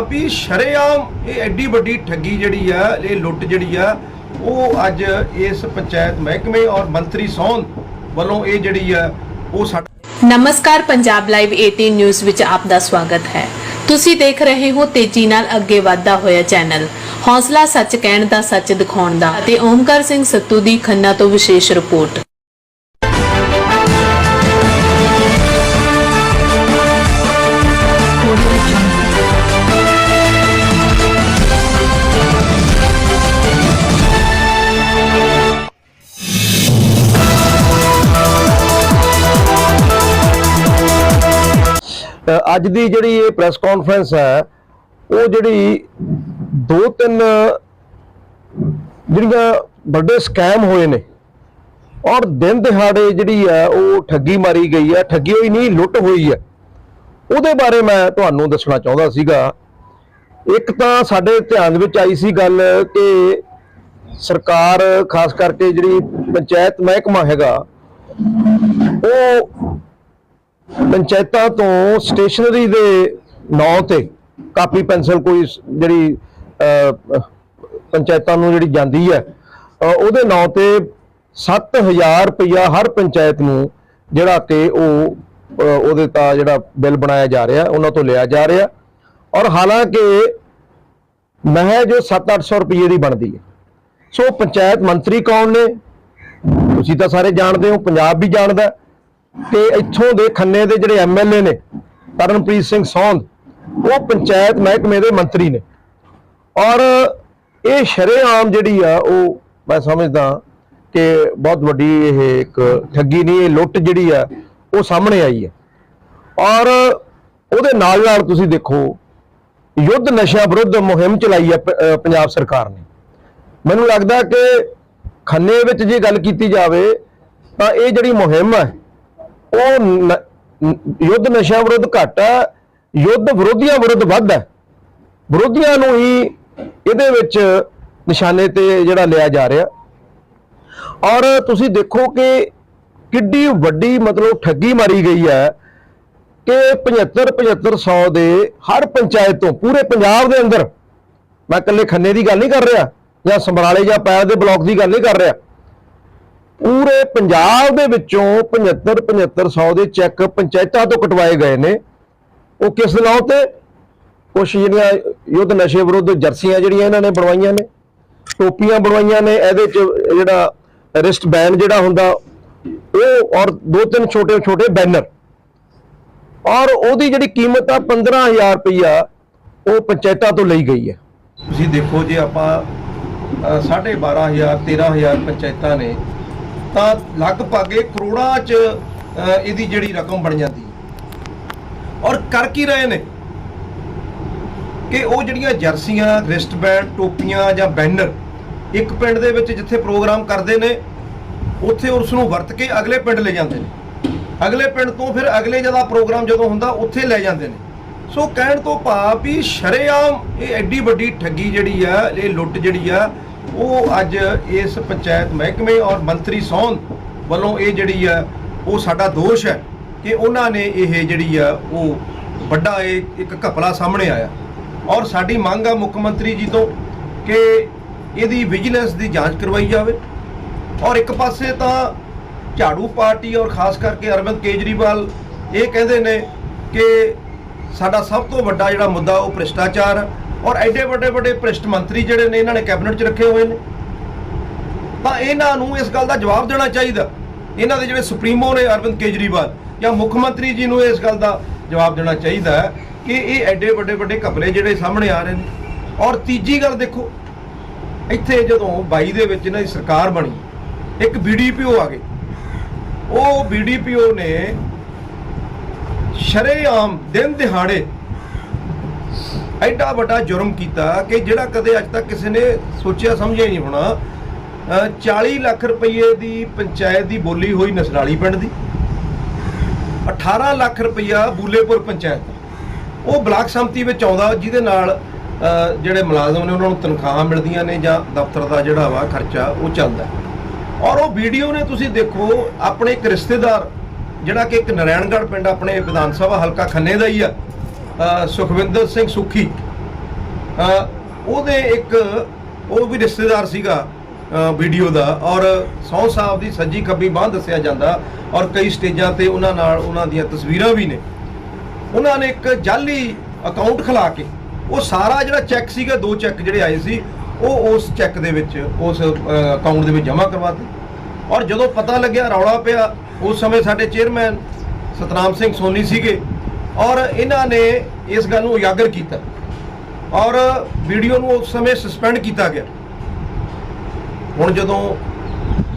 ਵੀ ਸ਼ਰੇਆਮ ਇਹ ਐਡੀ ਵੱਡੀ ਠੱਗੀ ਜਿਹੜੀ ਆ, ਇਹ ਲੁੱਟ ਜਿਹੜੀ ਆ, ਉਹ ਅੱਜ ਇਸ ਪੰਚਾਇਤ ਮਹਿਕਮੇ ਔਰ ਮੰਤਰੀ ਸੌਨ ਵੱਲੋਂ ਇਹ ਜਿਹੜੀ ਆ, ਉਹ ਸਾਡਾ ਨਮਸਕਾਰ, ਪੰਜਾਬ ਲਾਈਵ 18 ਨਿਊਜ਼ ਵਿੱਚ ਆਪ ਦਾ ਸਵਾਗਤ ਹੈ। ਤੁਸੀਂ ਦੇਖ ਰਹੇ ਹੋ ਤੇਜ਼ੀ ਨਾਲ ਅੱਗੇ ਵਧਦਾ ਹੋਇਆ ਚੈਨਲ। ਹੌਸਲਾ ਸੱਚ ਕਹਿਣ ਦਾ ਸੱਚ ਦਿਖਾਉਣ ਦਾ ਅਤੇ ਓਮਕਾਰ ਸਿੰਘ ਸੱਤੂ ਦੀ ਖੰਨਾ ਤੋਂ ਵਿਸ਼ੇਸ਼ ਰਿਪੋਰਟ। ਅੱਜ ਦੀ ਜਿਹੜੀ ਇਹ ਪ੍ਰੈਸ ਕਾਨਫਰੰਸ ਹੈ, ਉਹ ਜਿਹੜੀ ਦੋ ਤਿੰਨ ਜਿਹੜੀਆਂ ਵੱਡੇ ਸਕੈਮ ਹੋਏ ਨੇ, ਔਰ ਦਿਨ ਦਿਹਾੜੇ ਜਿਹੜੀ ਹੈ, ਉਹ ਠੱਗੀ ਮਾਰੀ ਗਈ ਹੈ, ਠੱਗੀ ਹੋਈ ਨਹੀਂ, ਲੁੱਟ ਹੋਈ ਹੈ। ਉਹਦੇ ਬਾਰੇ ਮੈਂ ਤੁਹਾਨੂੰ ਦੱਸਣਾ ਚਾਹੁੰਦਾ ਸੀਗਾ। ਇੱਕ ਤਾਂ ਸਾਡੇ ਧਿਆਨ ਵਿੱਚ ਆਈ ਸੀ ਗੱਲ ਕਿ ਸਰਕਾਰ, ਖਾਸ ਕਰਕੇ ਜਿਹੜੀ ਪੰਚਾਇਤ ਮਹਿਕਮਾ ਹੈਗਾ, ਉਹ ਪੰਚਾਇਤਾਂ ਤੋਂ ਸਟੇਸ਼ਨਰੀ ਦੇ ਨਾਂ ਤੇ ਕਾਪੀ, ਪੈਨਸਲ ਕੋਈ ਜਿਹੜੀ ਪੰਚਾਇਤਾਂ ਨੂੰ ਜਿਹੜੀ ਜਾਂਦੀ ਹੈ ਉਹਦੇ ਨਾਂ ਤੇ 7000 ਰੁਪਇਆ ਹਰ ਪੰਚਾਇਤ ਨੂੰ ਜਿਹੜਾ ਕਿ ਉਹ ਉਹਦੇ ਤਾਂ ਜਿਹੜਾ ਬਿੱਲ ਬਣਾਇਆ ਜਾ ਰਿਹਾ, ਉਹਨਾਂ ਤੋਂ ਲਿਆ ਜਾ ਰਿਹਾ। ਔਰ ਹਾਲਾਂਕਿ ਮਹਿਜ ਜੋ 7-800 ਰੁਪਏ ਦੀ ਬਣਦੀ ਹੈ। ਸੋ ਪੰਚਾਇਤ ਮੰਤਰੀ ਕੌਣ ਨੇ? ਤੁਸੀਂ ਤਾਂ ਸਾਰੇ ਜਾਣਦੇ ਹੋ, ਪੰਜਾਬ ਵੀ ਜਾਣਦਾ ਤੇ ਇੱਥੋਂ ਦੇ ਖੰਨੇ ਦੇ ਜਿਹੜੇ ਐਮਐਲਏ ਨੇ, ਤਰਨਪ੍ਰੀਤ ਸਿੰਘ ਸੌਂਦ, ਉਹ ਪੰਚਾਇਤ ਮਹਿਕਮੇ ਦੇ ਮੰਤਰੀ ਨੇ। ਔਰ ਇਹ ਸ਼ਰੇਆਮ ਜਿਹੜੀ ਆ, ਉਹ ਮੈਂ ਸਮਝਦਾ ਕਿ ਬਹੁਤ ਵੱਡੀ ਇਹ ਇੱਕ ਠੱਗੀ ਨਹੀਂ, ਇਹ ਲੁੱਟ ਜਿਹੜੀ ਆ, ਉਹ ਸਾਹਮਣੇ ਆਈ ਹੈ ਔਰ ਉਹਦੇ ਨਾਲ ਨਾਲ ਤੁਸੀਂ ਦੇਖੋ, ਯੁੱਧ ਨਸ਼ਾ ਵਿਰੁੱਧ ਮੁਹਿੰਮ ਚਲਾਈ ਹੈ ਪ- ਪੰਜਾਬ ਸਰਕਾਰ ਨੇ। ਮੈਨੂੰ ਲੱਗਦਾ ਕਿ ਖੰਨੇ ਵਿੱਚ ਜੇ ਗੱਲ ਕੀਤੀ ਜਾਵੇ, ਤਾਂ ਇਹ ਜਿਹੜੀ ਮੁਹਿੰਮ ਹੈ ਉਹ ਨ- ਯੁੱਧ ਨਸ਼ਾ ਵਿਰੁੱਧ ਘੱਟ ਹੈ, ਯੁੱਧ ਵਿਰੋਧੀਆਂ ਵਿਰੁੱਧ ਵੱਧ ਹੈ। ਵਿਰੋਧੀਆਂ ਨੂੰ ਹੀ ਇਹਦੇ ਵਿੱਚ ਨਿਸ਼ਾਨੇ ਤੇ ਜਿਹੜਾ ਲਿਆ ਜਾ ਰਿਹਾ। ਔਰ ਤੁਸੀਂ ਦੇਖੋ ਕਿ ਕਿੱਡੀ ਵੱਡੀ ਮਤਲਬ ਠੱਗੀ ਮਾਰੀ ਗਈ ਹੈ ਕਿ 75 7500 ਦੇ ਹਰ ਪੰਚਾਇਤ ਤੋਂ ਪੂਰੇ ਪੰਜਾਬ ਦੇ ਅੰਦਰ, ਮੈਂ ਇਕੱਲੇ ਖੰਨੇ ਦੀ ਗੱਲ ਨਹੀਂ ਕਰ ਰਿਹਾ ਜਾਂ ਸਮਰਾਲੇ ਜਾਂ ਪੈਰ ਦੇ ਬਲਾਕ ਦੀ ਗੱਲ ਨਹੀਂ ਕਰ ਰਿਹਾ ਪੂਰੇ ਪੰਜਾਬ ਦੇ ਵਿੱਚੋਂ 75 7500 ਦੇ ਚੈੱਕ ਪੰਚਾਇਤਾਂ ਤੋਂ ਕਟਵਾਏ ਗਏ ਨੇ। ਉਹ ਕਿਸ ਨਾਂ ਤੇ? ਕੁਛ ਜਿਹੜੀਆਂ ਯੁੱਧ ਨਸ਼ੇ ਵਿਰੁੱਧ ਜਰਸੀਆਂ ਜਿਹੜੀਆਂ ਇਹਨਾਂ ਨੇ ਬਣਵਾਈਆਂ ਨੇ, ਟੋਪੀਆਂ ਬਣਵਾਈਆਂ ਨੇ, ਇਹਦੇ ਚ ਜਿਹੜਾ ਰਿਸਟ ਬੈਂਡ ਜਿਹੜਾ ਹੁੰਦਾ, ਉਹ ਔਰ ਦੋ ਤਿੰਨ ਛੋਟੇ ਛੋਟੇ ਬੈਨਰ। ਔਰ ਉਹਦੀ ਜਿਹੜੀ ਕੀਮਤ ਆ 15000 ਰੁਪਈਆ, ਉਹ ਪੰਚਾਇਤਾਂ ਤੋਂ ਲਈ ਗਈ ਹੈ। ਤੁਸੀਂ ਦੇਖੋ ਜੇ ਆਪਾਂ 12500 13000 ਪੰਚਾਇਤਾਂ ਨੇ ਤਾਂ ਲਗਭਗ ਇਹ ਕਰੋੜਾਂ ਚ ਇਹਦੀ ਜਿਹੜੀ ਰਕਮ ਬਣ ਜਾਂਦੀ ਹੈ। ਔਰ ਕਰ ਕੀ ਰਹੇ ਨੇ? ਕਿ ਉਹ ਜਿਹੜੀਆਂ ਜਰਸੀਆਂ ਰਿਸਟ ਬੈਂਡ ਟੋਪੀਆਂ ਜਾਂ ਬੈਨਰ ਇੱਕ ਪਿੰਡ ਦੇ ਵਿੱਚ ਜਿੱਥੇ ਪ੍ਰੋਗਰਾਮ ਕਰਦੇ ਨੇ, ਉੱਥੇ ਉਸ ਨੂੰ ਵਰਤ ਕੇ ਅਗਲੇ ਪਿੰਡ ਲੈ ਜਾਂਦੇ ਨੇ। ਅਗਲੇ ਪਿੰਡ ਤੋਂ ਫਿਰ ਅਗਲੇ ਜਦਾ ਪ੍ਰੋਗਰਾਮ ਜਦੋਂ ਹੁੰਦਾ, ਉੱਥੇ ਲੈ ਜਾਂਦੇ ਨੇ। ਸੋ ਕਹਿਣ ਤੋਂ ਭਾਵ ਵੀ ਸ਼ਰੇਆਮ ਇਹ ਐਡੀ ਵੱਡੀ ਠੱਗੀ ਜਿਹੜੀ ਆ, ਇਹ ਲੁੱਟ ਜਿਹੜੀ ਆ ਉਹ ਅੱਜ ਇਸ ਪੰਚਾਇਤ ਮਹਿਕਮੇ ਔਰ ਮੰਤਰੀ ਸੌਨ ਵੱਲੋਂ ਇਹ ਜਿਹੜੀ ਆ, ਉਹ ਸਾਡਾ ਦੋਸ਼ ਹੈ ਕਿ ਉਹਨਾਂ ਨੇ ਇਹ ਜਿਹੜੀ ਆ, ਉਹ ਵੱਡਾ ਇਹ ਇੱਕ ਘਪਲਾ ਸਾਹਮਣੇ ਆਇਆ। ਔਰ ਸਾਡੀ ਮੰਗ ਆ ਮੁੱਖ ਮੰਤਰੀ ਜੀ ਤੋਂ ਕਿ ਇਹਦੀ ਵਿਜੀਲੈਂਸ ਦੀ ਜਾਂਚ ਕਰਵਾਈ ਜਾਵੇ। ਔਰ ਇੱਕ ਪਾਸੇ ਤਾਂ ਝਾੜੂ ਪਾਰਟੀ ਔਰ ਖਾਸ ਕਰਕੇ ਅਰਵਿੰਦ ਕੇਜਰੀਵਾਲ ਇਹ ਕਹਿੰਦੇ ਨੇ ਕਿ ਸਾਡਾ ਸਭ ਤੋਂ ਵੱਡਾ ਜਿਹੜਾ ਮੁੱਦਾ ਉਹ ਭ੍ਰਿਸ਼ਟਾਚਾਰ ਹੈ ਔਰ ਐਡੇ ਵੱਡੇ ਵੱਡੇ ਭ੍ਰਿਸ਼ਟ ਮੰਤਰੀ ਜਿਹੜੇ ਨੇ, ਇਹਨਾਂ ਨੇ ਕੈਬਨਿਟ 'ਚ ਰੱਖੇ ਹੋਏ ਨੇ। ਤਾਂ ਇਹਨਾਂ ਨੂੰ ਇਸ ਗੱਲ ਦਾ ਜਵਾਬ ਦੇਣਾ ਚਾਹੀਦਾ। ਇਹਨਾਂ ਦੇ ਜਿਹੜੇ ਸੁਪਰੀਮੋ ਨੇ, ਅਰਵਿੰਦ ਕੇਜਰੀਵਾਲ, ਜਾਂ ਮੁੱਖ ਮੰਤਰੀ ਜੀ ਨੂੰ ਇਸ ਗੱਲ ਦਾ ਜਵਾਬ ਦੇਣਾ ਚਾਹੀਦਾ ਕਿ ਇਹ ਐਡੇ ਵੱਡੇ ਵੱਡੇ ਘਪਲੇ ਜਿਹੜੇ ਸਾਹਮਣੇ ਆ ਰਹੇ ਨੇ। ਔਰ ਤੀਜੀ ਗੱਲ ਦੇਖੋ, ਇੱਥੇ ਜਦੋਂ 22 ਦੇ ਵਿੱਚ ਇਹਨਾਂ ਦੀ ਸਰਕਾਰ ਬਣੀ, ਇੱਕ ਬੀਡੀਪੀਓ ਆ ਗਏ। ਉਹ ਬੀਡੀਪੀਓ ਨੇ ਸ਼ਰੇਆਮ ਦਿਨ ਦਿਹਾੜੇ ਐਡਾ ਵੱਡਾ ਜੁਰਮ ਕੀਤਾ ਕਿ ਜਿਹੜਾ ਕਦੇ ਅੱਜ ਤੱਕ ਕਿਸੇ ਨੇ ਸੋਚਿਆ ਸਮਝਿਆ ਨਹੀਂ ਹੋਣਾ ਅ, 40 ਲੱਖ ਰੁਪਏ ਦੀ ਪੰਚਾਇਤ ਦੀ ਬੋਲੀ ਹੋਈ ਨਸਰਾਲੀ ਪਿੰਡ ਦੀ। 18 ਲੱਖ ਰੁਪਇਆ ਬੂਲੇਪੁਰ ਪੰਚਾਇਤ ਉਹ ਬਲਾਕ ਸੰਮਤੀ ਵਿੱਚ ਆਉਂਦਾ ਜਿਹਦੇ ਨਾਲ ਜਿਹੜੇ ਮੁਲਾਜ਼ਮ ਨੇ ਉਹਨਾਂ ਨੂੰ ਤਨਖਾਹਾਂ ਮਿਲਦੀਆਂ ਨੇ ਜਾਂ ਦਫ਼ਤਰ ਦਾ ਜਿਹੜਾ ਵਾ ਖਰਚਾ ਉਹ ਚੱਲਦਾ। ਔਰ ਉਹ ਵੀਡੀਓ ਨੇ ਤੁਸੀਂ ਦੇਖੋ ਆਪਣੇ ਇੱਕ ਰਿਸ਼ਤੇਦਾਰ ਜਿਹੜਾ ਕਿ ਇੱਕ ਨਾਰਾਇਣਗੜ੍ਹ ਪਿੰਡ ਆਪਣੇ ਵਿਧਾਨ ਸਭਾ ਹਲਕਾ ਖੰਨੇ ਦਾ ਹੀ ਆ ਸੁਖਵਿੰਦਰ ਸਿੰਘ ਸੁਖੀ। ਉਹਦੇ ਇੱਕ, ਉਹ ਵੀ ਰਿਸ਼ਤੇਦਾਰ ਸੀਗਾ ਵੀਡੀਓ ਦਾ। ਔਰ ਸੌ ਸਾਹਿਬ ਦੀ ਸੱਜੀ ਖੱਬੀ ਬਾਹ ਦੱਸਿਆ ਜਾਂਦਾ, ਔਰ ਕਈ ਸਟੇਜਾਂ ਤੇ ਉਹਨਾਂ ਨਾਲ ਉਹਨਾਂ ਦੀਆਂ ਤਸਵੀਰਾਂ ਵੀ ਨੇ। ਉਹਨਾਂ ਨੇ ਇੱਕ ਜਾਲੀ ਅਕਾਊਂਟ ਖੁਲਾ ਕੇ, ਉਹ ਸਾਰਾ ਜਿਹੜਾ ਚੈੱਕ ਸੀਗਾ, ਦੋ ਚੈੱਕ ਜਿਹੜੇ ਆਏ ਸੀ, ਉਹ ਉਸ ਚੈੱਕ ਦੇ ਵਿੱਚ, ਉਸ ਅਕਾਊਂਟ ਦੇ ਵਿੱਚ ਜਮ੍ਹਾਂ ਕਰਵਾਤੇ ਔਰ ਜਦੋਂ ਪਤਾ ਲੱਗਿਆ, ਰੌਲਾ ਪਿਆ, ਉਸ ਸਮੇਂ ਸਾਡੇ ਚੇਅਰਮੈਨ ਸਤਨਾਮ ਸਿੰਘ ਸੋਨੀ ਸੀਗੇ। ਔਰ ਇਹਨਾਂ ਨੇ ਇਸ ਗੱਲ ਨੂੰ ਉਜਾਗਰ ਕੀਤਾ ਔਰ ਵੀਡੀਓ ਨੂੰ ਉਸ ਸਮੇਂ ਸਸਪੈਂਡ ਕੀਤਾ ਗਿਆ। ਹੁਣ ਜਦੋਂ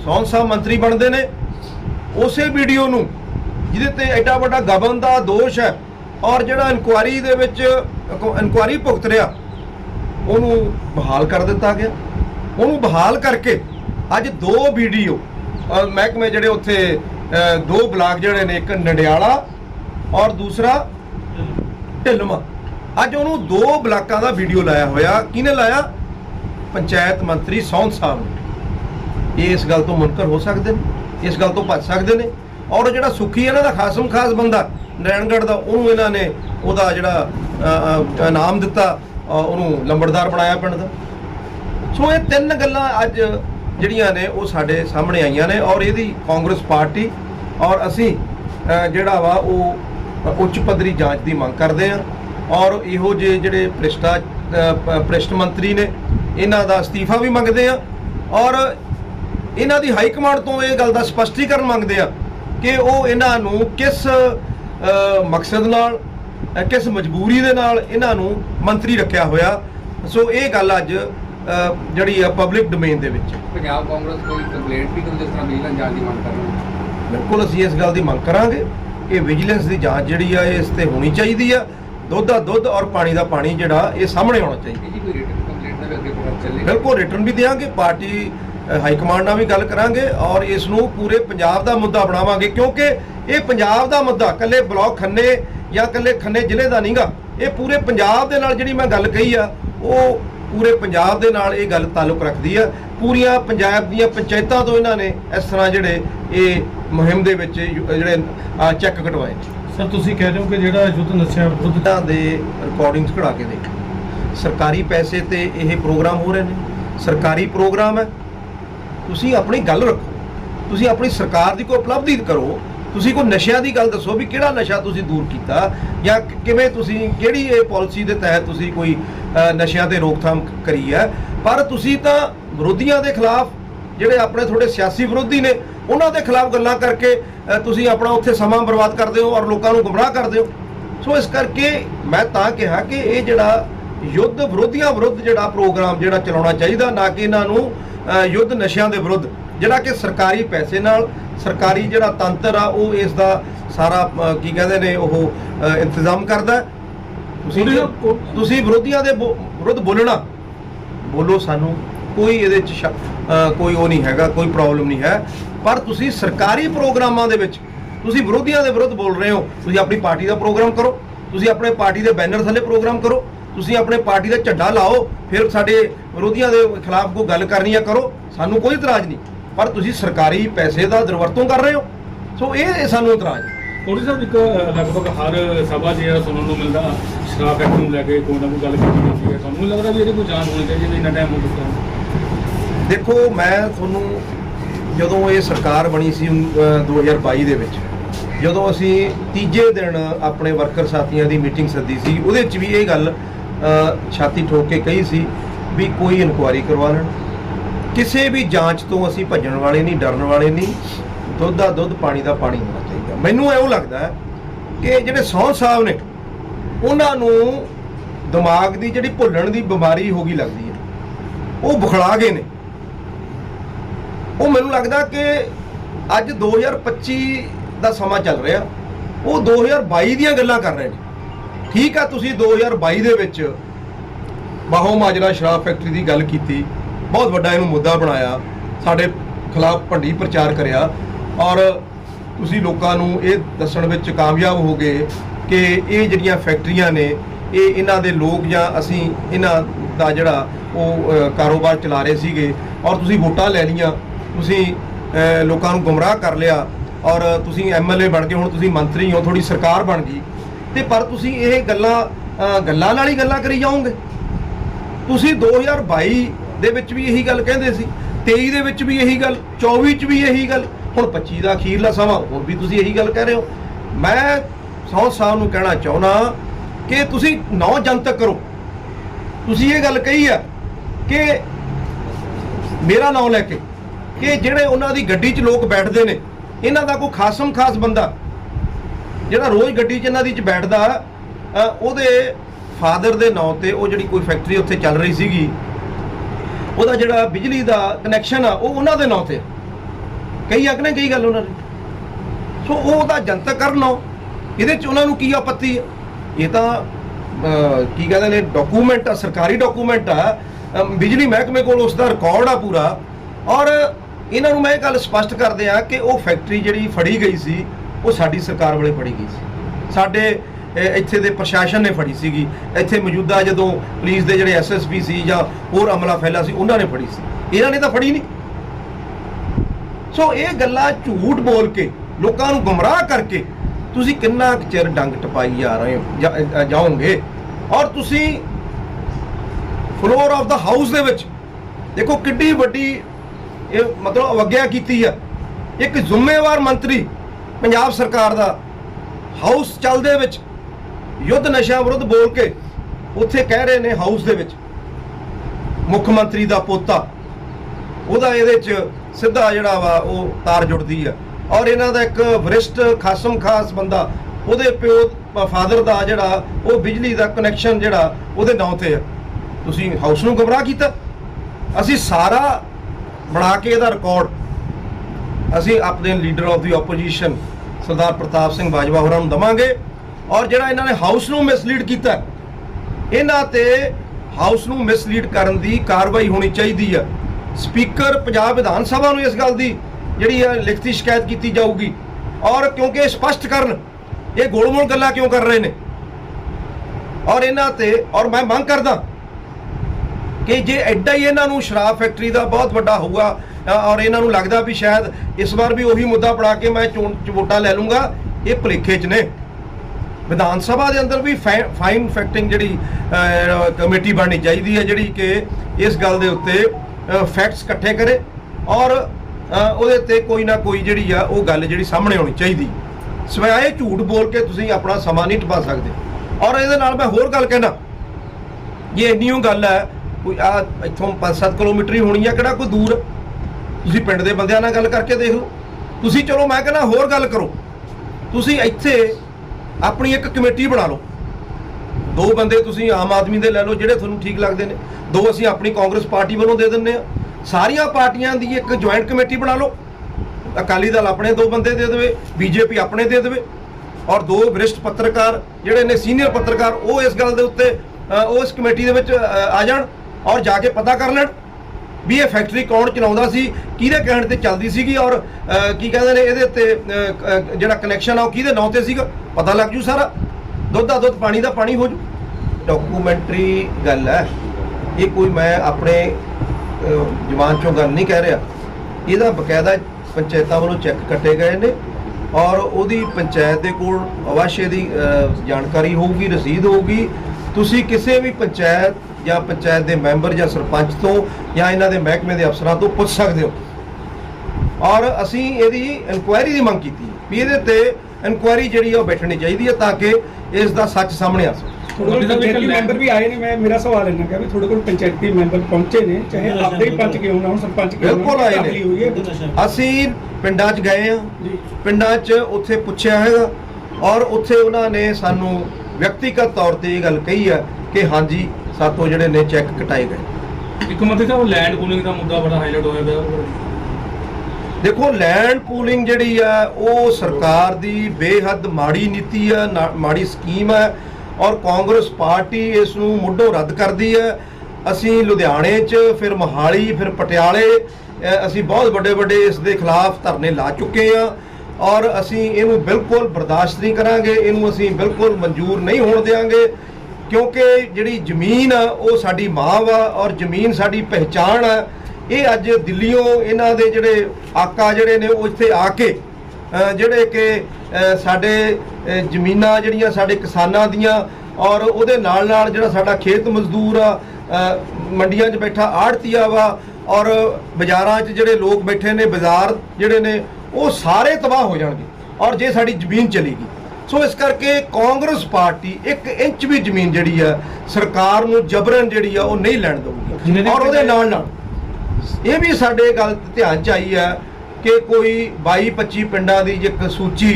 ਸੌਨ ਸਾਹਿਬ ਮੰਤਰੀ ਬਣਦੇ ਨੇ, ਉਸੇ ਵੀਡੀਓ ਨੂੰ, ਜਿਹਦੇ ਤੇ ਐਡਾ ਵੱਡਾ ਗਬਨ ਦਾ ਦੋਸ਼ ਹੈ ਔਰ ਜਿਹੜਾ ਇਨਕੁਆਰੀ ਦੇ ਵਿੱਚ ਇਨਕੁਆਰੀ ਭੁਗਤ ਰਿਹਾ, ਉਹਨੂੰ ਬਹਾਲ ਕਰ ਦਿੱਤਾ ਗਿਆ। ਉਹਨੂੰ ਬਹਾਲ ਕਰਕੇ ਅੱਜ ਦੋ ਵੀਡੀਓ ਅਹ ਮਹਿਕਮੇ ਜਿਹੜੇ ਉੱਥੇ ਦੋ ਬਲਾਕ ਜਿਹੜੇ ਨੇ, ਇੱਕ ਨਡਿਆਲਾ ਔਰ ਦੂਸਰਾ ਢਿਲਮਾ। ਅੱਜ ਉਹਨੂੰ ਦੋ ਬਲਾਕਾਂ ਦਾ ਵੀਡੀਓ ਲਾਇਆ ਹੋਇਆ। ਕਿਹਨੇ ਲਾਇਆ? ਪੰਚਾਇਤ ਮੰਤਰੀ ਸੌਂਦ ਸਾਹਿਬ ਨੇ। ਇਹ ਇਸ ਗੱਲ ਤੋਂ ਮੁਨਕਰ ਹੋ ਸਕਦੇ ਨੇ ਇਸ ਗੱਲ ਤੋਂ ਭੱਜ ਸਕਦੇ ਨੇ। ਔਰ ਜਿਹੜਾ ਸੁਖੀ ਇਹਨਾਂ ਦਾ ਖਾਸਮ ਖਾਸ ਬੰਦਾ ਨਰੈਣਗੜ੍ਹ ਦਾ ਉਹਨੂੰ ਇਹਨਾਂ ਨੇ ਉਹਦਾ ਜਿਹੜਾ ਅ, ਇਨਾਮ ਦਿੱਤਾ ਉਹਨੂੰ ਲੰਬੜਦਾਰ ਬਣਾਇਆ ਪਿੰਡ ਦਾ। ਸੋ ਇਹ ਤਿੰਨ ਗੱਲਾਂ ਅੱਜ ਜਿਹੜੀਆਂ ਨੇ ਉਹ ਸਾਡੇ ਸਾਹਮਣੇ ਆਈਆਂ ਨੇ। ਔਰ ਇਹਦੀ ਕਾਂਗਰਸ ਪਾਰਟੀ ਔਰ ਅਸੀਂ ਜਿਹੜਾ ਵਾ ਉਹ ਉੱਚ ਪੱਧਰੀ ਜਾਂਚ ਦੀ ਮੰਗ ਕਰਦੇ ਹਾਂ ਔਰ ਇਹੋ ਜਿਹੇ ਜਿਹੜੇ ਭ੍ਰਿਸ਼ਟਾ ਭ੍ਰਿਸ਼ਟ ਮੰਤਰੀ ਨੇ ਇਹਨਾਂ ਦਾ ਅਸਤੀਫਾ ਵੀ ਮੰਗਦੇ ਆ। ਔਰ ਇਹਨਾਂ ਦੀ ਹਾਈ ਕਮਾਂਡ ਤੋਂ ਇਹ ਗੱਲ ਦਾ ਸਪਸ਼ਟੀਕਰਨ ਮੰਗਦੇ ਆ ਕਿ ਉਹ ਇਹਨਾਂ ਨੂੰ ਕਿਸ ਮਕਸਦ ਨਾਲ ਕਿਸ ਮਜਬੂਰੀ ਦੇ ਨਾਲ ਇਹਨਾਂ ਨੂੰ ਮੰਤਰੀ ਰੱਖਿਆ ਹੋਇਆ। ਸੋ ਇਹ ਗੱਲ ਅੱਜ ਜਿਹੜੀ ਆ ਪਬਲਿਕ ਡੋਮੇਨ ਦੇ ਵਿੱਚ। ਪੰਜਾਬ ਕਾਂਗਰਸ ਕੋਈ ਕੰਪਲੇਂਟ ਵੀ ਕਰੂ ਜਿਸ ਤਰ੍ਹਾਂ ਜਾਂਚ ਦੀ ਮੰਗ ਕਰ ਰਹੀ ਹੈ ਬਿਲਕੁਲ ਅਸੀਂ ਇਸ ਗੱਲ ਦੀ ਮੰਗ ਕਰਾਂਗੇ। ਕਿ ਵਿਜੀਲੈਂਸ ਦੀ ਜਾਂਚ ਜਿਹੜੀ ਆ ਇਹ ਇਸ ਤੇ ਹੋਣੀ ਚਾਹੀਦੀ ਆ। ਦੁੱਧ ਦਾ ਦੁੱਧ ਔਰ ਪਾਣੀ ਦਾ ਪਾਣੀ ਜਿਹੜਾ ਇਹ ਸਾਹਮਣੇ ਆਉਣਾ ਚਾਹੀਦਾ। ਜੀ ਕੋਈ ਰਿਟਨ ਕੰਪਲੇਂਟ ਦਾ ਵੀ ਅੱਗੇ ਪ੍ਰੋਸੈਸ ਚੱਲੇ। ਬਿਲਕੁਲ ਰਿਟਰਨ ਵੀ ਦੇਵਾਂਗੇ ਪਾਰਟੀ ਹਾਈ ਕਮਾਂਡ ਨਾਲ ਵੀ ਗੱਲ ਕਰਾਂਗੇ ਔਰ ਇਸ ਨੂੰ ਪੂਰੇ ਪੰਜਾਬ ਦਾ ਮੁੱਦਾ ਬਣਾਵਾਂਗੇ ਕਿਉਂਕਿ ਇਹ ਪੰਜਾਬ ਦਾ ਮੁੱਦਾ ਕੱਲੇ ਬਲਾਕ ਖੰਨੇ ਜਾਂ ਕੱਲੇ ਖੰਨੇ ਜ਼ਿਲ੍ਹੇ ਦਾ ਨਹੀਂਗਾ। ਇਹ ਪੂਰੇ ਪੰਜਾਬ ਦੇ ਨਾਲ ਜਿਹੜੀ ਮੈਂ ਗੱਲ ਕਹੀ ਆ ਉਹ ਪੂਰੇ ਪੰਜਾਬ ਦੇ ਨਾਲ ਇਹ ਗੱਲ ਤਾਲੁਕ ਰੱਖਦੀ ਆ। ਪੂਰੀਆਂ ਪੰਜਾਬ ਦੀਆਂ ਪੰਚਾਇਤਾਂ ਤੋਂ ਇਹਨਾਂ ਨੇ ਇਸ ਤਰ੍ਹਾਂ ਜਿਹੜੇ ਇਹ ਮੁਹਿੰਮ ਦੇ ਵਿੱਚ ਜਿਹੜੇ ਚੈੱਕ ਕਟਵਾਏ ਸਰ ਤੁਸੀਂ ਕਹਿ ਰਹੇ ਹੋ ਕਿ ਜਿਹੜਾ ਯੁੱਧ ਨਸ਼ਿਆਂ ਵਿਰੁੱਧ ਇਹਨਾਂ ਦੇ ਰਿਕਾਰਡਿੰਗਸ ਕਢਾ ਕੇ ਦੇਖ। ਸਰਕਾਰੀ ਪੈਸੇ ਤੇ ਇਹ ਪ੍ਰੋਗਰਾਮ ਹੋ ਰਹੇ ਨੇ। ਸਰਕਾਰੀ ਪ੍ਰੋਗਰਾਮ ਹੈ। ਤੁਸੀਂ ਆਪਣੀ ਗੱਲ ਰੱਖੋ। ਤੁਸੀਂ ਆਪਣੀ ਸਰਕਾਰ ਦੀ ਕੋਈ ਉਪਲਬਧੀ ਕਰੋ। ਤੁਸੀਂ ਕੋਈ ਨਸ਼ਿਆਂ ਦੀ ਗੱਲ ਦੱਸੋ ਵੀ ਕਿਹੜਾ ਨਸ਼ਾ ਤੁਸੀਂ ਦੂਰ ਕੀਤਾ? ਜਾਂ ਕਿਵੇਂ ਤੁਸੀਂ ਕਿਹੜੀ ਇਹ ਪਾਲਿਸੀ ਦੇ ਤਹਿਤ ਤੁਸੀਂ ਕੋਈ ਨਸ਼ਿਆਂ ਤੇ ਰੋਕਥਾਮ ਕਰੀ ਹੈ? ਪਰ ਤੁਸੀਂ ਤਾਂ ਵਿਰੋਧੀਆਂ ਦੇ ਖਿਲਾਫ, ਜਿਹੜੇ ਆਪਣੇ ਤੁਹਾਡੇ ਸਿਆਸੀ ਵਿਰੋਧੀ ਨੇ, ਉਹਨਾਂ ਦੇ ਖਿਲਾਫ ਗੱਲਾਂ ਕਰਕੇ ਤੁਸੀਂ ਆਪਣਾ ਉੱਥੇ ਸਮਾਂ ਬਰਬਾਦ ਕਰਦੇ ਹੋ ਔਰ ਲੋਕਾਂ ਨੂੰ ਗੁੰਮਰਾਹ ਕਰਦੇ ਹੋ। ਸੋ ਇਸ ਕਰਕੇ ਮੈਂ ਤਾਂ ਕਿਹਾ ਕਿ ਇਹ ਜਿਹੜਾ ਯੁੱਧ ਵਿਰੋਧੀਆਂ ਵਿਰੁੱਧ ਜਿਹੜਾ ਪ੍ਰੋਗਰਾਮ ਜਿਹੜਾ ਚਲਾਉਣਾ ਚਾਹੀਦਾ, ਨਾ ਕਿ ਇਹਨਾਂ ਨੂੰ ਯੁੱਧ ਨਸ਼ਿਆਂ ਦੇ ਵਿਰੁੱਧ। ਜਿਹੜਾ ਕਿ ਸਰਕਾਰੀ ਪੈਸੇ ਨਾਲ ਸਰਕਾਰੀ ਜਿਹੜਾ ਤੰਤਰ ਆ ਉਹ ਇਸ ਦਾ ਸਾਰਾ ਕੀ ਕਹਿੰਦੇ ਨੇ ਉਹ ਇੰਤਜ਼ਾਮ ਕਰਦਾ। ਤੁਸੀਂ ਤੁਸੀਂ ਵਿਰੋਧੀਆਂ ਦੇ ਵਿਰੁੱਧ ਬੋਲਣਾ ਬੋਲੋ ਸਾਨੂੰ ਕੋਈ ਇਹਦੇ ਚ ਕੋਈ ਉਹ ਨਹੀਂ ਹੈਗਾ ਕੋਈ ਪ੍ਰੋਬਲਮ ਨਹੀਂ ਹੈ ਪਰ ਤੁਸੀਂ ਸਰਕਾਰੀ ਪ੍ਰੋਗਰਾਮਾਂ ਦੇ ਵਿੱਚ ਤੁਸੀਂ ਵਿਰੋਧੀਆਂ ਦੇ ਵਿਰੁੱਧ ਬੋਲ ਰਹੇ ਹੋ ਤੁਸੀਂ ਆਪਣੀ ਪਾਰਟੀ ਦਾ ਪ੍ਰੋਗਰਾਮ ਕਰੋ ਤੁਸੀਂ ਆਪਣੇ ਪਾਰਟੀ ਦੇ ਬੈਨਰ ਥੱਲੇ ਪ੍ਰੋਗਰਾਮ ਕਰੋ ਤੁਸੀਂ ਆਪਣੇ ਪਾਰਟੀ ਦਾ ਝੰਡਾ ਲਾਓ ਫਿਰ ਸਾਡੇ ਵਿਰੋਧੀਆਂ ਦੇ ਖਿਲਾਫ ਕੋਈ ਗੱਲ ਕਰਨੀ ਆ ਕਰੋ ਸਾਨੂੰ ਕੋਈ ਇਤਰਾਜ਼ ਨਹੀਂ ਪਰ ਤੁਸੀਂ ਸਰਕਾਰੀ ਪੈਸੇ ਦਾ ਦੁਰਵਰਤੋਂ ਕਰ ਰਹੇ ਹੋ। ਸੋ ਇਹ ਸਾਨੂੰ ਇਤਰਾਜ਼ ਕੋੜੀ ਸਾਹਿਬ ਇੱਕ ਲਗਭਗ ਹਰ ਸਭਾ ਇਹ ਸੁਣਨ ਨੂੰ ਮਿਲਦਾ ਸ਼ਰਾਬ ਐਕਟ ਨੂੰ ਲੈ ਕੇ ਕੋਈ ਨਾ ਕੋਈ ਗੱਲ ਕੀਤੀ ਜਾਂਦੀ ਹੈ। ਤੁਹਾਨੂੰ ਲੱਗਦਾ ਵੀ ਇਹਦੀ ਕੋਈ ਜਾਂਚ ਹੋਣੀ ਚਾਹੀਦੀ ਵੀ ਇੰਨਾ ਟਾਈਮ ਹੋ ਚੁੱਕਾ ਦੇਖੋ ਮੈਂ ਤੁਹਾਨੂੰ ਜਦੋਂ ਇਹ ਸਰਕਾਰ ਬਣੀ ਸੀ ਅਹ 2022 ਦੇ ਵਿੱਚ ਜਦੋਂ ਅਸੀਂ ਤੀਜੇ ਦਿਨ ਆਪਣੇ ਵਰਕਰ ਸਾਥੀਆਂ ਦੀ ਮੀਟਿੰਗ ਸੱਦੀ ਸੀ ਉਹਦੇ ਵਿੱਚ ਵੀ ਇਹ ਗੱਲ ਛਾਤੀ ਠੋਕ ਕੇ ਕਹੀ ਸੀ ਵੀ ਕੋਈ ਇਨਕੁਆਇਰੀ ਕਰਵਾ ਲੈਣ। ਕਿਸੇ ਵੀ ਜਾਂਚ ਤੋਂ ਅਸੀਂ ਭੱਜਣ ਵਾਲੇ ਨਹੀਂ, ਡਰਨ ਵਾਲੇ ਨਹੀਂ। ਦੁੱਧ ਦਾ ਦੁੱਧ, ਪਾਣੀ ਦਾ ਪਾਣੀ ਹੋਣਾ ਚਾਹੀਦਾ। ਮੈਨੂੰ ਐਉਂ ਲੱਗਦਾ ਹੈ ਕਿ ਜਿਹੜੇ ਸੌਂ ਸਾਹਿਬ ਨੇ, ਉਹਨਾਂ ਨੂੰ ਦਿਮਾਗ ਦੀ ਜਿਹੜੀ ਭੁੱਲਣ ਦੀ ਬਿਮਾਰੀ ਹੋ ਗਈ ਲੱਗਦੀ ਹੈ। ਉਹ ਬੁਖਲਾ ਗਏ ਨੇ। ਉਹ ਮੈਨੂੰ ਲੱਗਦਾ ਕਿ ਅੱਜ 2025 ਦਾ ਸਮਾਂ ਚੱਲ ਰਿਹਾ। ਉਹ 2022 ਦੀਆਂ ਗੱਲਾਂ ਕਰ ਰਹੇ ਨੇ। ਠੀਕ ਆ, ਤੁਸੀਂ 2022 ਦੇ ਵਿੱਚ ਬਾਹੋ ਮਾਜਰਾ ਸ਼ਰਾਬ ਫੈਕਟਰੀ ਦੀ ਗੱਲ ਕੀਤੀ। ਬਹੁਤ ਵੱਡਾ ਇਹਨੂੰ ਮੁੱਦਾ ਬਣਾਇਆ, ਸਾਡੇ ਖਿਲਾਫ ਭੰਡੀ ਪ੍ਰਚਾਰ ਕਰਿਆ ਔਰ ਤੁਸੀਂ ਲੋਕਾਂ ਨੂੰ ਇਹ ਦੱਸਣ ਵਿੱਚ ਕਾਮਯਾਬ ਹੋ ਗਏ ਕਿ ਇਹ ਜਿਹੜੀਆਂ ਫੈਕਟਰੀਆਂ ਨੇ, ਇਹ ਇਹਨਾਂ ਦੇ ਲੋਕ ਜਾਂ ਅਸੀਂ ਇਹਨਾਂ ਦਾ ਜਿਹੜਾ ਉਹ ਕਾਰੋਬਾਰ ਚਲਾ ਰਹੇ ਸੀਗੇ ਔਰ ਤੁਸੀਂ ਵੋਟਾਂ ਲੈ ਲੀਆਂ ਤੁਸੀਂ ਲੋਕਾਂ ਨੂੰ ਗੁੰਮਰਾਹ ਕਰ ਲਿਆ ਔਰ ਤੁਸੀਂ ਐਮਐਲਏ ਬਣ ਕੇ ਹੁਣ ਤੁਸੀਂ ਮੰਤਰੀ ਹੋ ਥੋੜੀ ਸਰਕਾਰ ਬਣ ਗਈ। ਤੇ ਪਰ ਤੁਸੀਂ ਇਹ ਗੱਲਾਂ ਗੱਲਾਂ ਨਾਲ ਹੀ ਗੱਲਾਂ ਕਰੀ ਜਾਓਗੇ। ਤੁਸੀਂ 2022 ਦੇ ਵਿੱਚ ਵੀ ਇਹੀ ਗੱਲ ਕਹਿੰਦੇ ਸੀ 23 ਦੇ ਵਿੱਚ ਵੀ ਇਹੀ ਗੱਲ 24 ਚ ਵੀ ਇਹੀ ਗੱਲ, ਹੁਣ 25 ਦਾ ਅਖੀਰਲਾ ਸਮਾਂ, ਹੋਰ ਵੀ ਤੁਸੀਂ ਇਹੀ ਗੱਲ ਕਹਿ ਰਹੇ ਹੋ। ਮੈਂ ਸੌ ਸਾਹਿਬ ਨੂੰ ਕਹਿਣਾ ਚਾਹੁੰਦਾ ਕਿ ਤੁਸੀਂ ਨੌ ਜਨਤਕ ਕਰੋ ਤੁਸੀਂ ਇਹ ਗੱਲ ਕਹੀ ਆ ਕਿ ਮੇਰਾ ਨਾਮ ਲੈ ਕੇ, ਕਿ ਜਿਹੜੇ ਉਹਨਾਂ ਦੀ ਗੱਡੀ 'ਚ ਲੋਕ ਬੈਠਦੇ ਨੇ, ਇਹਨਾਂ ਦਾ ਕੋਈ ਖਾਸਮ ਖਾਸ ਬੰਦਾ, ਜਿਹੜਾ ਰੋਜ਼ ਗੱਡੀ 'ਚ ਇਹਨਾਂ ਦੀ 'ਚ ਬੈਠਦਾ ਉਹਦੇ ਫਾਦਰ ਦੇ ਨਾਂ ਤੇ ਉਹ ਜਿਹੜੀ ਕੋਈ ਫੈਕਟਰੀ ਉੱਥੇ ਚੱਲ ਰਹੀ ਸੀਗੀ ਉਹਦਾ ਜਿਹੜਾ ਬਿਜਲੀ ਦਾ ਕਨੈਕਸ਼ਨ ਆ, ਉਹ ਉਹਨਾਂ ਦੇ ਨਾਂ ਤੇ ਆ। ਕਈ ਆਖਣੇ ਕਈ ਗੱਲ ਉਹਨਾਂ ਨੇ ਸੋ ਉਹ ਉਹਦਾ ਜਨਤਕ ਕਰਨੋ ਇਹਦੇ 'ਚ ਉਹਨਾਂ ਨੂੰ ਕੀ ਆਪੱਤੀ ਹੈ ਇਹ ਤਾਂ ਕੀ ਕਹਿੰਦੇ ਨੇ ਡਾਕੂਮੈਂਟ ਆ, ਸਰਕਾਰੀ ਡਾਕੂਮੈਂਟ ਆ। ਬਿਜਲੀ ਮਹਿਕਮੇ ਕੋਲ ਉਸ ਦਾ ਰਿਕਾਰਡ ਆ ਪੂਰਾ। ਔਰ ਇਹਨਾਂ ਨੂੰ ਮੈਂ ਇਹ ਗੱਲ ਸਪਸ਼ਟ ਕਰਦੇ ਆ ਕਿ ਉਹ ਫੈਕਟਰੀ ਜਿਹੜੀ ਫੜੀ ਗਈ ਸੀ, ਉਹ ਸਾਡੀ ਸਰਕਾਰ ਵਾਲੇ ਫੜੀ ਗਈ ਸੀ। ਸਾਡੇ ਇੱਥੇ ਦੇ ਪ੍ਰਸ਼ਾਸਨ ਨੇ ਫੜੀ ਸੀਗੀ। ਇੱਥੇ ਮੌਜੂਦਾ ਜਦੋਂ ਪੁਲਿਸ ਦੇ ਜਿਹੜੇ ਐਸਐਸਪੀ ਸੀ ਜਾਂ ਹੋਰ ਅਮਲਾ ਫੈਲਾ ਸੀ, ਉਹਨਾਂ ਨੇ ਫੜੀ ਸੀ। ਇਹਨਾਂ ਨੇ ਤਾਂ ਫੜੀ ਨਹੀਂ। ਸੋ ਇਹ ਗੱਲਾਂ ਝੂਠ ਬੋਲ ਕੇ, ਲੋਕਾਂ ਨੂੰ ਗੁੰਮਰਾਹ ਕਰਕੇ ਤੁਸੀਂ ਕਿੰਨਾ ਕੁ ਚਿਰ ਡੰਗ ਟਪਾਈ ਜਾ ਰਹੇ ਹੋ ਜਾਓਗੇ? ਔਰ ਤੁਸੀਂ ਫਲੋਰ ਆਫ ਦਾ ਹਾਊਸ ਦੇ ਵਿੱਚ, ਦੇਖੋ ਕਿੱਡੀ ਵੱਡੀ ਇਹ ਮਤਲਬ ਅਵਗਿਆ ਕੀਤੀ ਆ। ਇੱਕ ਜ਼ਿੰਮੇਵਾਰ ਮੰਤਰੀ ਪੰਜਾਬ ਸਰਕਾਰ ਦਾ ਹਾਊਸ ਚੱਲਦੇ ਵਿੱਚ ਯੁੱਧ ਨਸ਼ਾ ਵਿਰੁੱਧ ਬੋਲ ਕੇ ਉੱਥੇ ਕਹਿ ਰਹੇ ਨੇ ਹਾਊਸ ਦੇ ਵਿੱਚ, ਮੁੱਖ ਮੰਤਰੀ ਦਾ ਪੋਤਾ। ਉਹਦਾ ਇਹਦੇ 'ਚ ਸਿੱਧਾ ਜਿਹੜਾ ਵਾ ਉਹ ਤਾਰ ਜੁੜਦੀ ਆ। ਔਰ ਇਹਨਾਂ ਦਾ ਇੱਕ ਵਰਿਸ਼ਟ ਖਾਸਮ ਖਾਸ ਬੰਦਾ, ਉਹਦੇ ਪਿਓ, ਫਾਦਰ ਦਾ ਜਿਹੜਾ, ਉਹ ਬਿਜਲੀ ਦਾ ਕਨੈਕਸ਼ਨ ਜਿਹੜਾ, ਉਹਦੇ ਨਾਂ ਤੇ ਆ। ਤੁਸੀਂ ਹਾਊਸ ਨੂੰ ਗਮਰਾਹ ਕੀਤਾ। ਅਸੀਂ ਸਾਰਾ ਬਣਾ ਕੇ ਇਹਦਾ ਰਿਕਾਰਡ ਅਸੀਂ ਆਪਣੇ leader of the opposition Sardar Partap Singh Bajwa ਹੋਰਾਂ ਨੂੰ ਦਵਾਂਗੇ। ਔਰ ਜਿਹੜਾ ਇਹਨਾਂ ਨੇ ਹਾਊਸ ਨੂੰ ਮਿਸਲੀਡ ਕੀਤਾ ਇਹਨਾਂ ਤੇ ਹਾਊਸ ਨੂੰ ਮਿਸਲੀਡ ਕਰਨ ਦੀ ਕਾਰਵਾਈ ਹੋਣੀ ਚਾਹੀਦੀ ਆ ਸਪੀਕਰ ਪੰਜਾਬ ਵਿਧਾਨ ਸਭਾ ਨੂੰ ਇਸ ਗੱਲ ਦੀ ਜਿਹੜੀ ਆ ਲਿਖਤੀ ਸ਼ਿਕਾਇਤ ਕੀਤੀ ਜਾਊਗੀ। ਔਰ ਕਿਉਂਕਿ ਇਹ ਸਪਸ਼ਟ ਕਰਨ, ਇਹ ਗੋਲਮੋਲ ਗੱਲਾਂ ਕਿਉਂ ਕਰ ਰਹੇ ਨੇ? ਔਰ ਇਹਨਾਂ ਤੇ, ਔਰ ਮੈਂ ਮੰਗ ਕਰਦਾ ਕਿ ਜੇ ਐਡਾ ਹੀ ਇਹਨਾਂ ਨੂੰ ਸ਼ਰਾਬ ਫੈਕਟਰੀ ਦਾ ਬਹੁਤ ਵੱਡਾ ਹੋਊਗਾ ਔਰ ਇਹਨਾਂ ਨੂੰ ਲੱਗਦਾ ਵੀ ਸ਼ਾਇਦ ਇਸ ਵਾਰ ਵੀ ਉਹੀ ਮੁੱਦਾ ਬਣਾ ਕੇ ਮੈਂ ਚੋਣ ਚ ਵੋਟਾਂ ਲੈ ਲੂੰਗਾ, ਇਹ ਭੁਲੇਖੇ 'ਚ ਨੇ। ਵਿਧਾਨ ਸਭਾ ਦੇ ਅੰਦਰ ਵੀ ਫੈ- ਫਾਈਨ ਫੈਕਟਿੰਗ ਜਿਹੜੀ ਕਮੇਟੀ ਬਣਨੀ ਚਾਹੀਦੀ ਹੈ ਜਿਹੜੀ ਕਿ ਇਸ ਗੱਲ ਦੇ ਉੱਤੇ ਫੈਕਟਸ ਇਕੱਠੇ ਕਰੇ ਔਰ ਉਹਦੇ ਤੇ ਕੋਈ ਨਾ ਕੋਈ ਜਿਹੜੀ ਆ, ਉਹ ਗੱਲ ਜਿਹੜੀ ਸਾਹਮਣੇ ਆਉਣੀ ਚਾਹੀਦੀ। ਸਵਾਏ ਝੂਠ ਬੋਲ ਕੇ ਤੁਸੀਂ ਆਪਣਾ ਸਮਾਂ ਨਹੀਂ ਟਪਾ ਸਕਦੇ। ਔਰ ਇਹਦੇ ਨਾਲ ਮੈਂ ਹੋਰ ਗੱਲ ਕਹਿਣਾ। ਇਹ ਉਹ ਗੱਲ ਹੈ, ਕੋਈ ਆ ਇੱਥੋਂ 5-7 ਕਿਲੋਮੀਟਰ ਹੀ ਹੋਣੀ ਆ, ਕਿਹੜਾ ਕੋਈ ਦੂਰ? ਤੁਸੀਂ ਪਿੰਡ ਦੇ ਬੰਦਿਆਂ ਨਾਲ ਗੱਲ ਕਰਕੇ ਦੇਖ ਲਓ। ਤੁਸੀਂ ਚਲੋ, ਮੈਂ ਕਹਿੰਦਾ ਹੋਰ ਗੱਲ ਕਰੋ। ਤੁਸੀਂ ਇੱਥੇ ਆਪਣੀ ਇੱਕ ਕਮੇਟੀ ਬਣਾ ਲਓ। ਦੋ ਬੰਦੇ ਤੁਸੀਂ ਆਮ ਆਦਮੀ ਦੇ ਲੈ ਲਓ ਜਿਹੜੇ ਤੁਹਾਨੂੰ ਠੀਕ ਲੱਗਦੇ ਨੇ। ਦੋ ਅਸੀਂ ਆਪਣੀ ਕਾਂਗਰਸ ਪਾਰਟੀ ਵੱਲੋਂ ਦੇ ਦਿੰਨੇ ਆ ਸਾਰੀਆਂ ਪਾਰਟੀਆਂ ਦੀ ਇੱਕ ਜੁਆਇੰਟ ਕਮੇਟੀ ਬਣਾ ਲਓ। ਅਕਾਲੀ ਦਲ ਆਪਣੇ ਦੋ ਬੰਦੇ ਦੇ ਦੇਵੇ ਬੀਜੇਪੀ ਆਪਣੇ ਦੇ ਦੇਵੇ। ਔਰ ਦੋ ਵਰਿਸ਼ਟ ਪੱਤਰਕਾਰ ਜਿਹੜੇ ਨੇ ਸੀਨੀਅਰ ਪੱਤਰਕਾਰ ਉਹ ਇਸ ਗੱਲ ਦੇ ਉੱਤੇ ਅ, ਉਹ ਇਸ ਕਮੇਟੀ ਦੇ ਵਿੱਚ ਆ ਜਾਣ ਔਰ ਜਾ ਕੇ ਪਤਾ ਕਰ ਲੈਣ। ਵੀ ਇਹ ਫੈਕਟਰੀ ਕੌਣ ਚਲਾਉਂਦਾ ਸੀ, ਕਿਹਦੇ ਕਹਿਣ ਤੇ ਚੱਲਦੀ ਸੀਗੀ ਔਰ ਕੀ ਕਹਿੰਦੇ ਨੇ ਇਹਦੇ ਉੱਤੇ ਜਿਹੜਾ ਕਨੈਕਸ਼ਨ ਆ ਉਹ ਕਿਹਦੇ ਨਾਂ ਤੇ ਸੀਗਾ? ਪਤਾ ਲੱਗ ਜੂ ਸਾਰਾ। ਦੁੱਧ ਦਾ ਦੁੱਧ, ਪਾਣੀ ਦਾ ਪਾਣੀ ਹੋ ਜੂ। ਡਾਕੂਮੈਂਟਰੀ ਗੱਲ ਹੈ। ਇਹ ਕੋਈ ਮੈਂ ਆਪਣੇ ਜਵਾਨ ਚੋਂ ਗੱਲ ਨਹੀਂ ਕਹਿ ਰਿਹਾ। ਇਹਦਾ ਬਕਾਇਦਾ ਪੰਚਾਇਤਾਂ ਵੱਲੋਂ ਚੈੱਕ ਕੱਟੇ ਗਏ ਨੇ ਔਰ ਉਹਦੀ ਪੰਚਾਇਤ ਦੇ ਕੋਲ ਅਵශ්‍ය ਦੀ ਜਾਣਕਾਰੀ ਹੋਊਗੀ, ਰਸੀਦ ਹੋਊਗੀ। ਤੁਸੀਂ ਕਿਸੇ ਵੀ ਪੰਚਾਇਤ ਜਾਂ ਪੰਚਾਇਤ ਦੇ ਮੈਂਬਰ ਜਾਂ ਸਰਪੰਚ ਤੋਂ ਜਾਂ ਇਹਨਾਂ ਦੇ ਮਹਿਕਮੇ ਦੇ ਅਫਸਰਾਂ ਤੋਂ ਪੁੱਛ ਸਕਦੇ ਹੋ। ਔਰ ਅਸੀਂ ਇਹਦੀ ਇਨਕੁਆਇਰੀ ਦੀ ਮੰਗ ਕੀਤੀ ਹੈ ਵੀ ਇਹਦੇ ਤੇ ਇਨਕੁਆਇਰੀ ਜਿਹੜੀ ਆ ਉਹ ਬੈਠਣੀ ਚਾਹੀਦੀ ਹੈ ਤਾਂ ਕਿ ਇਸ ਦਾ ਸੱਚ ਸਾਹਮਣੇ ਆ ਸਕੇ। ਤੁਹਾਡੇ ਕੋਲ ਪੰਚਾਇਤੀ ਮੈਂਬਰ ਵੀ ਆਏ ਨੇ ਮੈਂ ਮੇਰਾ ਸਵਾਲ ਇਹਨਾਂ ਕਿ ਵੀ ਤੁਹਾਡੇ ਕੋਲ ਪੰਚਾਇਤੀ ਮੈਂਬਰ ਪਹੁੰਚੇ ਨੇ ਚਾਹੇ ਆਪਦੇ ਹੀ ਪੰਚ ਕਿਉਂ ਨਾ ਹੁਣ ਸਰਪੰਚ ਕਿਉਂ ਨਾ ਬਿਲਕੁਲ ਆਏ ਕਾਬਲੀ ਹੋਈ ਹੈ। ਨੇ। ਅਸੀਂ ਪਿੰਡਾਂ 'ਚ ਗਏ ਆ ਪਿੰਡਾਂ 'ਚ ਉੱਥੇ ਪੁੱਛਿਆ ਹੈਗਾ। ਔਰ ਉੱਥੇ ਉਹਨਾਂ ਨੇ ਸਾਨੂੰ ਵਿਅਕਤੀਗਤ ਤੌਰ ਤੇ ਇਹ ਗੱਲ ਕਹੀ ਹੈ ਕਿ ਹਾਂਜੀ ਸਾਤੋਂ ਜਿਹੜੇ ਨੇ ਚੈੱਕ ਕਟਾਏ ਗਏ। ਇੱਕ ਮੰਤਰੀ ਸਾਹਿਬ ਲੈਂਡ ਪੂਲਿੰਗ ਦਾ ਮੁੱਦਾ ਬੜਾ ਹਾਈਲਾਈਟ ਹੋਇਆ ਪਿਆ। ਦੇਖੋ ਲੈਂਡ ਪੂਲਿੰਗ ਜਿਹੜੀ ਆ ਉਹ ਸਰਕਾਰ ਦੀ ਬੇਹੱਦ ਮਾੜੀ ਨੀਤੀ ਆ ਨਾ- ਮਾੜੀ ਸਕੀਮ ਹੈ ਔਰ ਕਾਂਗਰਸ ਪਾਰਟੀ ਇਸ ਨੂੰ ਮੁੱਢੋਂ ਰੱਦ ਕਰਦੀ ਹੈ ਅਸੀਂ ਲੁਧਿਆਣੇ 'ਚ ਫਿਰ ਮੋਹਾਲੀ ਫਿਰ ਪਟਿਆਲੇ ਅ, ਅਸੀਂ ਬਹੁਤ ਵੱਡੇ ਵੱਡੇ ਇਸ ਦੇ ਖਿਲਾਫ ਧਰਨੇ ਲਾ ਚੁੱਕੇ ਆ ਔਰ ਅਸੀਂ ਇਹਨੂੰ ਬਿਲਕੁਲ ਬਰਦਾਸ਼ਤ ਨਹੀਂ ਕਰਾਂਗੇ ਇਹਨੂੰ ਅਸੀਂ ਬਿਲਕੁਲ ਮਨਜ਼ੂਰ ਨਹੀਂ ਹੋਣ ਦੇਵਾਂਗੇ ਕਿਉਂਕਿ ਜਿਹੜੀ ਜ਼ਮੀਨ ਆ, ਉਹ ਸਾਡੀ ਮਾਂ ਵਾ ਔਰ ਜ਼ਮੀਨ ਸਾਡੀ ਪਹਿਚਾਣ ਆ। ਇਹ ਅੱਜ ਦਿੱਲੀੋਂ ਇਹਨਾਂ ਦੇ ਜਿਹੜੇ ਆਕਾ ਜਿਹੜੇ ਨੇ, ਉਹ ਇੱਥੇ ਆ ਕੇ ਜਿਹੜੇ ਕਿ ਸਾਡੇ ਜ਼ਮੀਨਾਂ ਜਿਹੜੀਆਂ ਸਾਡੇ ਕਿਸਾਨਾਂ ਦੀਆਂ ਔਰ ਉਹਦੇ ਨਾਲ ਨਾਲ ਜਿਹੜਾ ਸਾਡਾ ਖੇਤ ਮਜ਼ਦੂਰ ਆ ਮੰਡੀਆਂ 'ਚ ਬੈਠਾ ਆੜਤੀਆ ਵਾ ਔਰ ਬਾਜ਼ਾਰਾਂ 'ਚ ਜਿਹੜੇ ਲੋਕ ਬੈਠੇ ਨੇ, ਬਾਜ਼ਾਰ ਜਿਹੜੇ ਨੇ, ਉਹ ਸਾਰੇ ਤਬਾਹ ਹੋ ਜਾਣਗੇ ਔਰ ਜੇ ਸਾਡੀ ਜ਼ਮੀਨ ਚਲੀ ਗਈ। ਸੋ ਇਸ ਕਰਕੇ ਕਾਂਗਰਸ ਪਾਰਟੀ 1 ਇੰਚ ਵੀ ਜ਼ਮੀਨ ਜਿਹੜੀ ਆ ਸਰਕਾਰ ਨੂੰ ਜਬਰਨ ਜਿਹੜੀ ਆ ਉਹ ਨਹੀਂ ਲੈਣ ਦਊਗੀ। ਔਰ ਉਹਦੇ ਨਾਲ ਨਾਲ ਇਹ ਵੀ ਸਾਡੇ ਗੱਲ ਧਿਆਨ ਚ ਆਈ ਹੈ ਕਿ ਕੋਈ 22 25 ਪਿੰਡਾਂ ਦੀ ਇੱਕ ਸੂਚੀ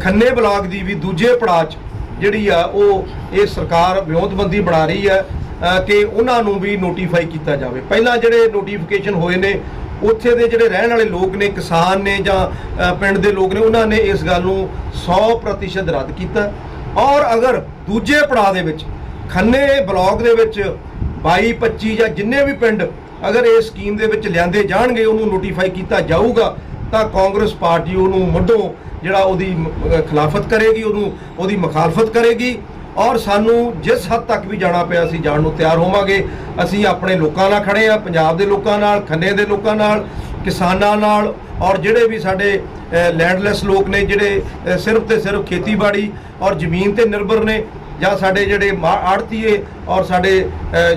ਖੰਨੇ ਬਲਾਕ ਦੀ ਵੀ ਦੂਜੇ ਪੜਾਅ 'ਚ ਜਿਹੜੀ ਆ ਉਹ ਇਹ ਸਰਕਾਰ ਵਿਉਂਤਬੰਦੀ ਬਣਾ ਰਹੀ ਹੈ ਅ, ਕਿ ਉਹਨਾਂ ਨੂੰ ਵੀ ਨੋਟੀਫਾਈ ਕੀਤਾ ਜਾਵੇ। ਪਹਿਲਾਂ ਜਿਹੜੇ ਨੋਟੀਫਿਕੇਸ਼ਨ ਹੋਏ ਨੇ ਉੱਥੇ ਦੇ ਜਿਹੜੇ ਰਹਿਣ ਵਾਲੇ ਲੋਕ ਨੇ, ਕਿਸਾਨ ਨੇ ਜਾਂ ਪਿੰਡ ਦੇ ਲੋਕ ਨੇ, ਉਹਨਾਂ ਨੇ ਇਸ ਗੱਲ ਨੂੰ 100% ਰੱਦ ਕੀਤਾ। ਔਰ ਅਗਰ ਦੂਜੇ ਪੜਾਅ ਦੇ ਵਿੱਚ, ਖੰਨੇ ਬਲਾਕ ਦੇ ਵਿੱਚ 22 25 ਜਾਂ ਜਿੰਨੇ ਵੀ ਪਿੰਡ ਅਗਰ ਇਹ ਸਕੀਮ ਦੇ ਵਿੱਚ ਲਿਆਂਦੇ ਜਾਣਗੇ, ਉਹਨੂੰ ਨੋਟੀਫਾਈ ਕੀਤਾ ਜਾਊਗਾ, ਤਾਂ ਕਾਂਗਰਸ ਪਾਰਟੀ ਉਹਨੂੰ ਮੱਢੋਂ ਜਿਹੜਾ ਉਹਦੀ ਖਿਲਾਫਤ ਕਰੇਗੀ, ਉਹਨੂੰ, ਉਹਦੀ ਮੁਖਾਲਫਤ ਕਰੇਗੀ। ਔਰ ਸਾਨੂੰ ਜਿਸ ਹੱਦ ਤੱਕ ਵੀ ਜਾਣਾ ਪਿਆ ਅਸੀਂ ਜਾਣ ਨੂੰ ਤਿਆਰ ਹੋਵਾਂਗੇ ਅਸੀਂ ਆਪਣੇ ਲੋਕਾਂ ਨਾਲ ਖੜੇ ਆ ਪੰਜਾਬ ਦੇ ਲੋਕਾਂ ਨਾਲ ਖੰਨੇ ਦੇ ਲੋਕਾਂ ਨਾਲ ਕਿਸਾਨਾਂ ਨਾਲ ਔਰ ਜਿਹੜੇ ਵੀ ਸਾਡੇ ਲੈਂਡਲੈਸ ਲੋਕ ਨੇ ਜਿਹੜੇ ਸਿਰਫ ਤੇ ਸਿਰਫ ਖੇਤੀਬਾੜੀ ਔਰ ਜ਼ਮੀਨ ਤੇ ਨਿਰਭਰ ਨੇ ਜਾਂ ਸਾਡੇ ਜਿਹੜੇ ਆੜਤੀਏ ਔਰ ਸਾਡੇ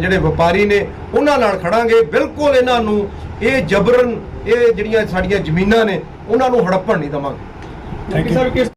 ਜਿਹੜੇ ਵਪਾਰੀ ਨੇ ਉਹਨਾਂ ਨਾਲ ਖੜਾਂਗੇ ਬਿਲਕੁਲ ਇਹਨਾਂ ਨੂੰ ਇਹ ਜਬਰਨ ਇਹ ਜਿਹੜੀਆਂ ਸਾਡੀਆਂ ਜ਼ਮੀਨਾਂ ਨੇ ਉਹਨਾਂ ਨੂੰ ਹੜੱਪਣ ਨਹੀਂ ਦਵਾਂਗੇ। ਥੈਂਕ ਯੂ ਸਰ ਕਿਸ